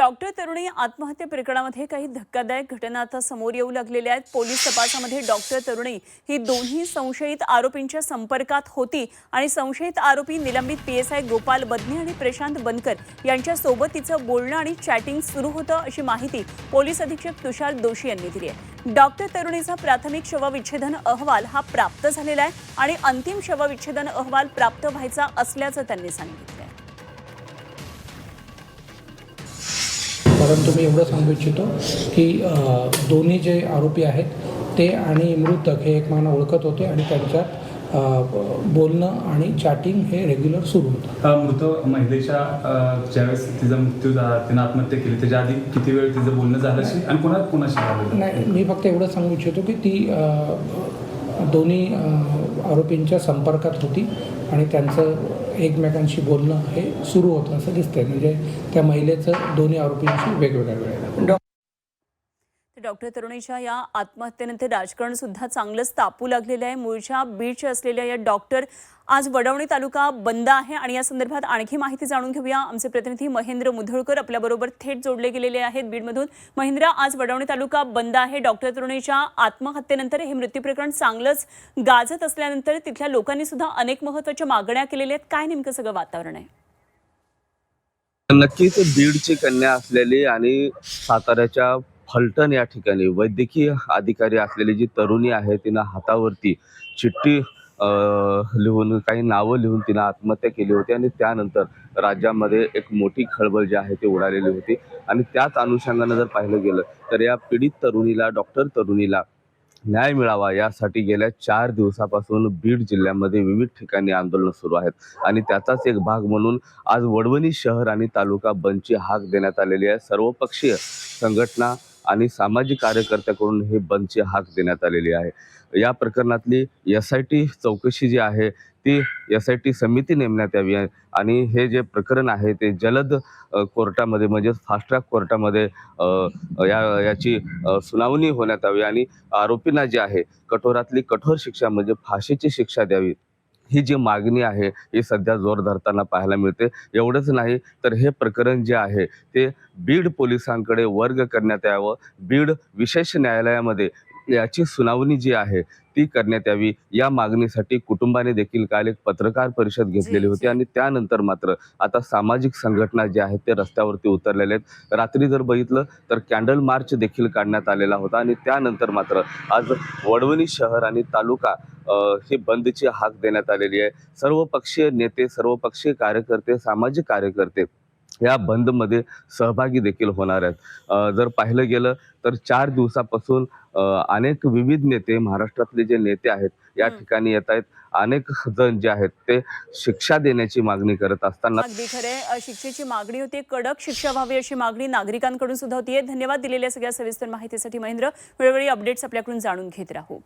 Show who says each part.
Speaker 1: Doctor तरुणी आत्महत्या प्रकरणामध्ये काही धक्कादायक घटना आता समोर येऊ लागलेल्या आहेत. पोलीस तपासामध्ये डॉक्टर तरुणी ही दोन्ही संशयित आरोपींच्या संपर्कात होती आणि संशयित आरोपी निलंबित पीएसआय गोपाल बदने आणि प्रशांत बनकर यांच्यासोबत तिचं बोलणं आणि चॅटिंग सुरू होतं अशी माहिती पोलीस अधीक्षक तुषार दोशी यांनी दिली आहे. डॉक्टर तरुणीचा प्राथमिक शवविच्छेदन अहवाल हा प्राप्त झालेला आहे आणि अंतिम शवविच्छेदन अहवाल प्राप्त व्हायचा असल्याचं त्यांनी सांगितलं
Speaker 2: परंतु मी एवढं सांगू इच्छितो की दोन्ही जे आरोपी आहेत ते आणि मृतक हे एकमेकांना ओळखत होते आणि त्यांच्यात बोलणं आणि चॅटिंग हे रेग्युलर सुरू होतं.
Speaker 3: मृत महिलेच्या ज्यावेळेस तिचा मृत्यू झाला तिनं आत्महत्या केली त्याच्या आधी किती वेळ तिचं बोलणं झालं आणि कोणा कोणाशी
Speaker 2: नाही मी फक्त एवढं सांगू इच्छितो की ती दोन्ही आरोपींच्या संपर्कात होती आणि त्यांचं एकमेकांशी बोलणं हे सुरू होतं असं दिसतंय. म्हणजे त्या महिलेचं दोन्ही आरोपींशी वेगवेगळ्या वेळेला.
Speaker 1: डॉक्टर तरुणीच्या या आत्महत्येनंतर राजकारण सुद्धा चांगलंच तापू लागलेलं आहे. मूळच्या बीडच्या असलेल्या या डॉक्टर आज वडवणी तालुका बंद आहे आणि या संदर्भात आणखी माहिती जाणून घेऊया. आमचे प्रतिनिधी महेंद्र मुधोळकर आपल्याबरोबर थेट जोडले गेलेले आहेत. बीडमधून महेंद्र आज वडवणी तालुका बंद आहे. डॉक्टर तरुणीच्या आत्महत्येनंतर हे मृत्यू प्रकरण चांगलंच गाजत असल्यानंतर तिथल्या लोकांनी सुद्धा अनेक महत्त्वाच्या मागण्या केलेल्या आहेत. काय नेमकं सगळं वातावरण आहे?
Speaker 4: नक्कीच बीडची कन्या असलेली आणि साताऱ्याच्या फलटण या ठिकाणी. वैद्यकीय अधिकारी असलेली जी तरुणी आहे तिनं हातावरती चिठ्ठी लिहून काही नावं लिहून तिनं आत्महत्या केली होती आणि त्यानंतर राज्यामध्ये एक मोठी खळबळ जी आहे ती उडालेली होती. आणि त्याच अनुषंगानं जर पाहिलं गेलं तर या पीडित तरुणीला डॉक्टर तरुणीला न्याय मिळावा यासाठी गेल्या चार दिवसापासून बीड जिल्ह्यामध्ये विविध ठिकाणी आंदोलनं सुरू आहेत. आणि त्याचाच एक भाग म्हणून आज वडवणी शहर आणि तालुका बंदची हाक देण्यात आलेली आहे. सर्वपक्षीय संघटना आणि सामाजिक कार्यकर्त्याकडून हे बंदची हाक देण्यात आलेली आहे. या प्रकरणातली एस आय टी चौकशी जी आहे ती एस आय टी समिती नेमण्यात यावी आहे. आणि हे जे प्रकरण आहे ते जलद कोर्टामध्ये म्हणजेच फास्ट ट्रॅक कोर्टामध्ये या याची सुनावणी होण्यात यावी. आणि आरोपींना जे आहे कठोरातली कठोर शिक्षा म्हणजे फाशीची शिक्षा द्यावी. ही जी मागणी आहे ही सध्या जोर धरताना पाहायला मिळते. एवढंच नाही तर हे प्रकरण जे आहे ते बीड पोलिसांकडे वर्ग करण्यात यावं. बीड विशेष न्यायालयामध्ये याची सुनावणी जी आहे ती करण्यात यावी. या मागणीसाठी कुटुंबाने देखील काल एक पत्रकार परिषद घेतलेली होती आणि त्यानंतर मात्र आता सामाजिक संघटना ज्या आहेत ते रस्त्यावरती उतरलेले आहेत. रात्री जर बघितलं तर कॅन्डल मार्च देखील काढण्यात आलेला होता आणि त्यानंतर मात्र आज वडवणी शहर आणि तालुका ही बंदची हाक देण्यात आलेली आहे. सर्व पक्षीय नेते सर्व पक्षीय कार्यकर्ते सामाजिक कार्यकर्ते या बंदमध्ये सहभागी देखील होणार आहेत. जर पाहिलं गेलं तर चार दिवसापासून अनेक विविध नेते महाराष्ट्रातले जे नेते आहेत या. ठिकाणी येत आहेत. अनेक जण जे आहेत ते शिक्षा देण्याची मागणी करत असताना
Speaker 1: अगदी खरे शिक्षेची मागणी होती. कडक शिक्षा व्हावी अशी मागणी नागरिकांकडून सुद्धा होतीये. धन्यवाद दिलेल्या सगळ्या सविस्तर माहितीसाठी महेंद्र. वेळोवेळी अपडेट्स आपल्याकडून जाणून घेत राहू.